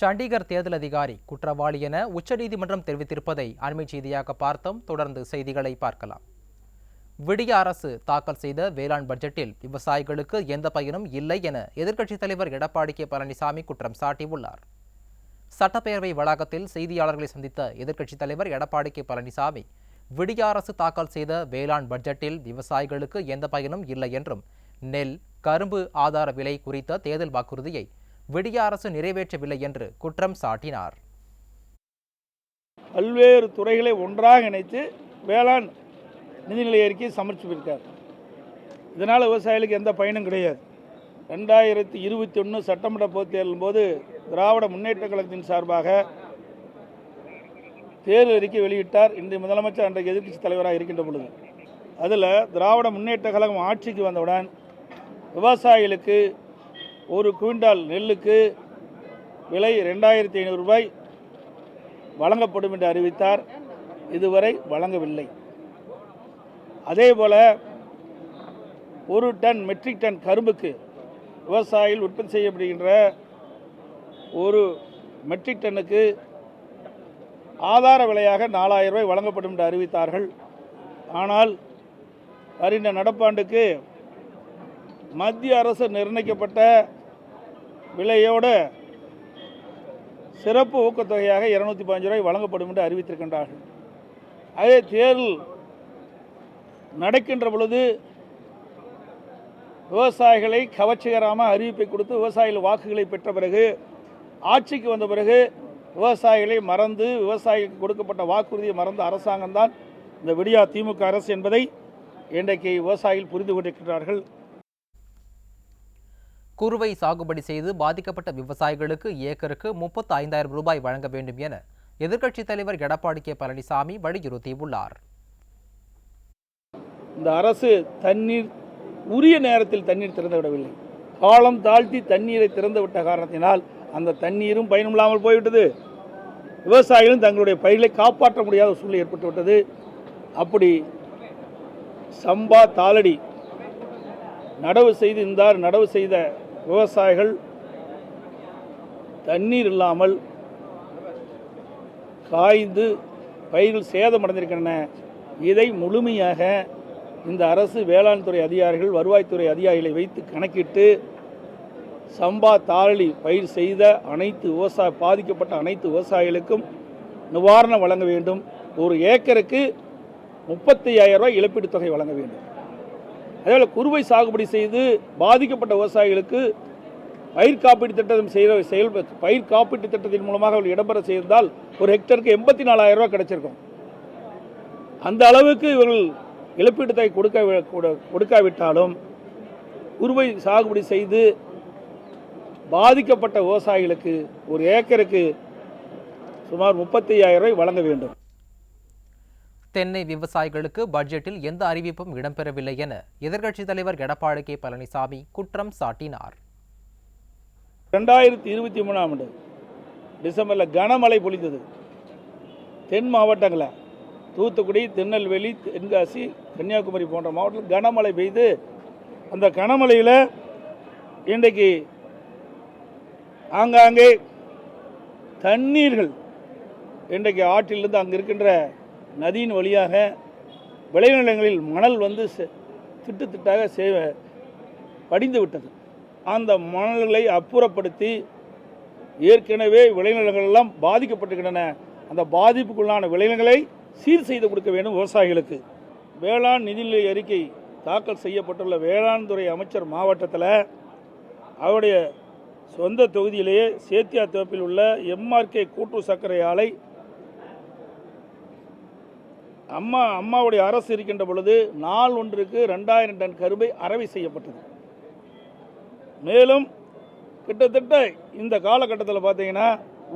சண்டிகர் தேர்தல் அதிகாரி குற்றவாளி என உச்சநீதிமன்றம் தெரிவித்திருப்பதை அண்மை செய்தியாக பார்த்தோம். தொடர்ந்து செய்திகளை பார்க்கலாம். விடிய அரசு தாக்கல் செய்த வேளாண் பட்ஜெட்டில் விவசாயிகளுக்கு எந்த பயனும் இல்லை என எதிர்க்கட்சித் தலைவர் எடப்பாடி கே. பழனிசாமி குற்றம் சாட்டியுள்ளார். சட்டப்பேரவை வளாகத்தில் செய்தியாளர்களை சந்தித்த எதிர்க்கட்சித் தலைவர் எடப்பாடி கே. பழனிசாமி விடிய அரசு தாக்கல் செய்த வேளாண் பட்ஜெட்டில் விவசாயிகளுக்கு எந்த பயனும் இல்லை என்றும் நெல் கரும்பு ஆதார விலை குறித்த தேர்தல் வாக்குறுதியை விடிய அரசு நிறைவேற்றவில்லை என்று குற்றம் சாட்டினார். பல்வேறு துறைகளை ஒன்றாக இணைத்து வேளாண் நிதிநிலை அறிக்கையை சமர்ப்பித்திருக்கார் இதனால் விவசாயிகளுக்கு எந்த பயனும் கிடையாது. ரெண்டாயிரத்தி இருபத்தி ஒன்று சட்டமன்ற பொது தேர்தலின் போது திராவிட முன்னேற்ற கழகத்தின் சார்பாக தேர்தல் அறிக்கை வெளியிட்டார் இன்று முதலமைச்சர் அன்றைக்கு எதிர்க்கட்சி தலைவராக இருக்கின்ற பொழுது. அதில் திராவிட முன்னேற்ற கழகம் ஆட்சிக்கு வந்தவுடன் விவசாயிகளுக்கு ஒரு குவிண்டால் நெல்லுக்கு விலை ரெண்டாயிரத்தி ஐநூறு ரூபாய் வழங்கப்படும் என்று அறிவித்தார். இதுவரை வழங்கவில்லை. அதே போல ஒரு டன் மெட்ரிக் டன் கரும்புக்கு விவசாயிகள் உற்பத்தி செய்யப்படுகின்ற ஒரு மெட்ரிக் டன்னுக்கு ஆதார விலையாக நாலாயிரம் ரூபாய் வழங்கப்படும் என்று அறிவித்தார்கள். ஆனால் வருகின்ற நடப்பாண்டுக்கு மத்திய அரசு நிர்ணயிக்கப்பட்ட விலையோடு சிறப்பு ஊக்கத்தொகையாக இருநூத்தி பதினஞ்சு ரூபாய் வழங்கப்படும் என்று அறிவித்திருக்கின்றார்கள். அதே தேர்தல் நடக்கின்ற பொழுது விவசாயிகளை கவர்ச்சிகரமாக அறிவிப்பை கொடுத்து விவசாயிகள் வாக்குகளை பெற்ற பிறகு ஆட்சிக்கு வந்த பிறகு விவசாயிகளை மறந்து விவசாயிகளுக்கு கொடுக்கப்பட்ட வாக்குறுதியை மறந்த அரசாங்கம்தான் இந்த விடியா திமுக அரசு என்பதை இன்றைக்கு விவசாயிகள் புரிந்து கொண்டிருக்கிறார்கள் குறுவை சாகுபடி செய்து பாதிக்கப்பட்ட விவசாயிகளுக்கு ஏக்கருக்கு முப்பத்து ஐந்தாயிரம் ரூபாய் வழங்க வேண்டும் என எதிர்க்கட்சித் தலைவர் எடப்பாடி கே. பழனிசாமி வலியுறுத்தியுள்ளார். இந்த அரசு தண்ணீர் உரிய நேரத்தில் தண்ணீர் திறந்துவிடவில்லை காலம் தாழ்த்தி தண்ணீரை திறந்து விட்ட காரணத்தினால் அந்த தண்ணீரும் பயனில்லாமல் போய்விட்டது. விவசாயிகளும் தங்களுடைய பயிர்களை காப்பாற்ற முடியாத சூழ்நிலை ஏற்பட்டுவிட்டது அப்படி சம்பா தாளடி நடவு செய்து இருந்தார் நடவு செய்த விவசாயிகள் தண்ணீர் இல்லாமல் காய்ந்து பயிர்கள் சேதமடைந்திருக்கின்றன. இதை முழுமையாக இந்த அரசு வேளாண் துறை அதிகாரிகள் வருவாய்த்துறை அதிகாரிகளை வைத்து கணக்கிட்டு சம்பா தாளி பயிர் செய்த அனைத்து விவசாய பாதிக்கப்பட்ட அனைத்து விவசாயிகளுக்கும் நிவாரணம் வழங்க வேண்டும். ஒரு ஏக்கருக்கு முப்பத்தி ஐயாயிரம் ரூபாய் இழப்பீட்டுத் தொகை வழங்க வேண்டும். அதேபோல் குறுவை சாகுபடி செய்து பாதிக்கப்பட்ட விவசாயிகளுக்கு பயிர் காப்பீட்டு திட்டம் செய்கிற செயல் பயிர் காப்பீட்டு திட்டத்தின் மூலமாக அவர்கள் இடம்பெற செய்திருந்தால் ஒரு ஹெக்டருக்கு எண்பத்தி நாலாயிரம் ரூபாய் கிடைச்சிருக்கும். அந்த அளவுக்கு இவர்கள் இழப்பீட்டு தொகை கொடுக்க கொடு- கொடுக்காவிட்டாலும் குறுவை சாகுபடி செய்து பாதிக்கப்பட்ட விவசாயிகளுக்கு ஒரு ஏக்கருக்கு சுமார் முப்பத்தி ஐயாயிரம் ரூபாய் வழங்க வேண்டும். தென்னை விவசாயிகளுக்கு பட்ஜெட்டில் எந்த அறிவிப்பும் இடம்பெறவில்லை என எதிர்க்கட்சித் தலைவர் எடப்பாடி கே. பழனிசாமி குற்றம் சாட்டினார். ரெண்டாயிரத்தி இருபத்தி மூணாம் ஆண்டு டிசம்பரில் கனமழை பொழிந்தது. தென் மாவட்டங்களில் தூத்துக்குடி திருநெல்வேலி தென்காசி கன்னியாகுமரி போன்ற மாவட்டத்தில் கனமழை பெய்து அந்த கனமழையில் இன்றைக்கு ஆங்காங்கே தண்ணீர்கள் இன்றைக்கு ஆற்றிலிருந்து அங்கே இருக்கின்ற நதியின் வழியாக விளைநிலங்களில் மணல் வந்து செ- திட்டு திட்டாக சே படிந்து விட்டது. அந்த மணல்களை அப்புறப்படுத்தி ஏற்கனவே விளைநிலங்கள் எல்லாம் அந்த பாதிப்புக்குள்ளான விளைநிலங்களை சீர் செய்து கொடுக்க வேண்டும் விவசாயிகளுக்கு. வேளாண் நிதிநிலை அறிக்கை தாக்கல் செய்யப்பட்டுள்ள வேளாண் துறை அமைச்சர் மாவட்டத்தில் அவருடைய சொந்த தொகுதியிலேயே சேத்தியா தோப்பில் உள்ள எம்ஆர்கே கூட்டு சர்க்கரை ஆலை அம்மா அம்மாவுடைய அரசு இருக்கின்ற பொழுது நாள் ஒன்றுக்கு ரெண்டாயிரம் டன் கரும்பை அறவை செய்யப்பட்டது. மேலும் கிட்டத்தட்ட இந்த காலகட்டத்தில் பார்த்தீங்கன்னா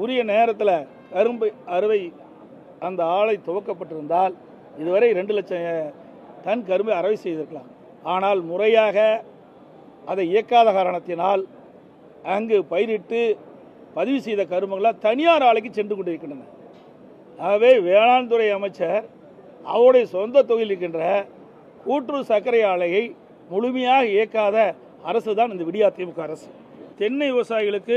உரிய நேரத்தில் கரும்பு அறுவை அந்த ஆலை துவக்கப்பட்டிருந்தால் இதுவரை ரெண்டு லட்சம் டன் கரும்பை அறவை செய்திருக்கலாம். ஆனால் முறையாக அதை இயக்காத காரணத்தினால் அங்கு பயிரிட்டு பதிவு செய்த கரும்புகளாக தனியார் ஆலைக்கு சென்று கொண்டிருக்கின்றன. ஆகவே வேளாண் துறை அமைச்சர் அவருடைய சொந்த தொகுதியில் இருக்கின்ற கூட்டுறவு சர்க்கரை ஆலையை முழுமையாக இயக்காத அரசு தான் இந்த விடியா திமுக அரசு. தென்னை விவசாயிகளுக்கு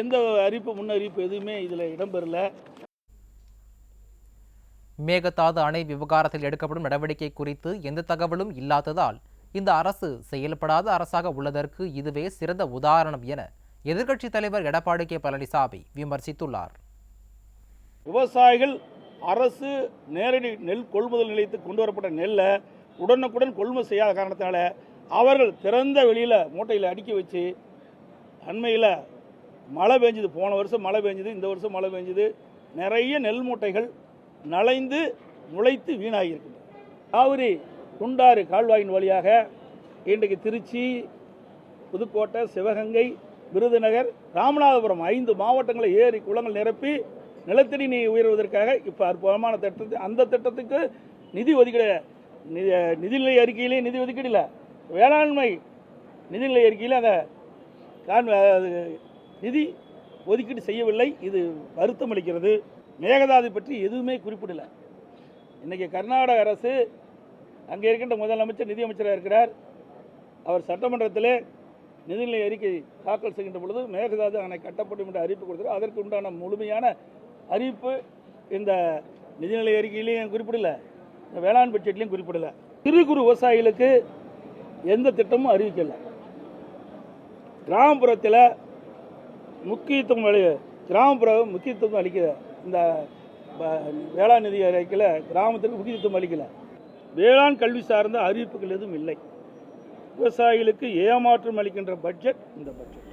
எந்த அறிவிப்பு முன்னறிவிப்பு எதுவுமே இதில் இடம்பெறல. மேகதாது அணை விவகாரத்தில் எடுக்கப்படும் நடவடிக்கை குறித்து எந்த தகவலும் இல்லாததால் இந்த அரசு செயல்படாத அரசாக உள்ளதற்கு இதுவே சிறந்த உதாரணம் என எதிர்க்கட்சித் தலைவர் எடப்பாடி கே பழனிசாமி விமர்சித்துள்ளார். விவசாயிகள் அரசு நேரடி நெல் கொள்முதல் நிலையத்துக்கு கொண்டு வரப்பட்ட நெல்லை உடனுக்குடன் கொள்முதல் செய்யாத காரணத்தினால அவர்கள் திறந்த வெளியில் மூட்டையில் அடுக்கி வச்சு அண்மையில் மழை பெஞ்சுது போன வருஷம் மழை பெஞ்சுது இந்த வருஷம் மழை பெஞ்சுது நிறைய நெல் மூட்டைகள் நலைந்து முளைத்து வீணாகியிருக்கின்றன. காவிரி குண்டாறு கால்வாயின் வழியாக இன்றைக்கு திருச்சி புதுக்கோட்டை சிவகங்கை விருதுநகர் ராமநாதபுரம் ஐந்து மாவட்டங்களை ஏரி குளங்கள் நிரப்பி நிலத்தடி நீர் உயர்வதற்காக இப்போ அற்புதமான திட்டத்தை அந்த திட்டத்துக்கு நிதி ஒதுக்கீடு நிதி நிதிநிலை அறிக்கையிலே நிதி ஒதுக்கீடு இல்லை. வேளாண்மை நிதிநிலை அறிக்கையில் அந்த அது நிதி ஒதுக்கீடு செய்யவில்லை. இது வருத்தம் அளிக்கிறது. மேகதாது பற்றி எதுவுமே குறிப்பிடல. இன்றைக்கி கர்நாடக அரசு அங்கே இருக்கின்ற முதலமைச்சர் நிதியமைச்சராக இருக்கிறார். அவர் சட்டமன்றத்திலே நிதிநிலை அறிக்கை தாக்கல் செய்கின்ற பொழுது மேகதாது அணை கட்டப்படும் என்று அறிவிப்பு கொடுத்தார் அதற்கு உண்டான முழுமையான அறிவிப்பு இந்த நிதிநிலை அறிக்கையிலையும் குறிப்பிடல. இந்த வேளாண் பட்ஜெட்லையும் குறிப்பிடல. சிறு குறு விவசாயிகளுக்கு எந்த திட்டமும் அறிவிக்கல. கிராமப்புறத்தில் முக்கியத்துவம் அளி கிராமப்புற முக்கியத்துவம் அளிக்கிற இந்த வேளாண் நிதி அறிக்கையில் கிராமத்திற்கு முக்கியத்துவம் அளிக்கல. வேளாண் கல்வி சார்ந்த அறிவிப்புகள் எதுவும் இல்லை. விவசாயிகளுக்கு ஏமாற்றம் அளிக்கின்ற பட்ஜெட் இந்த பட்ஜெட்.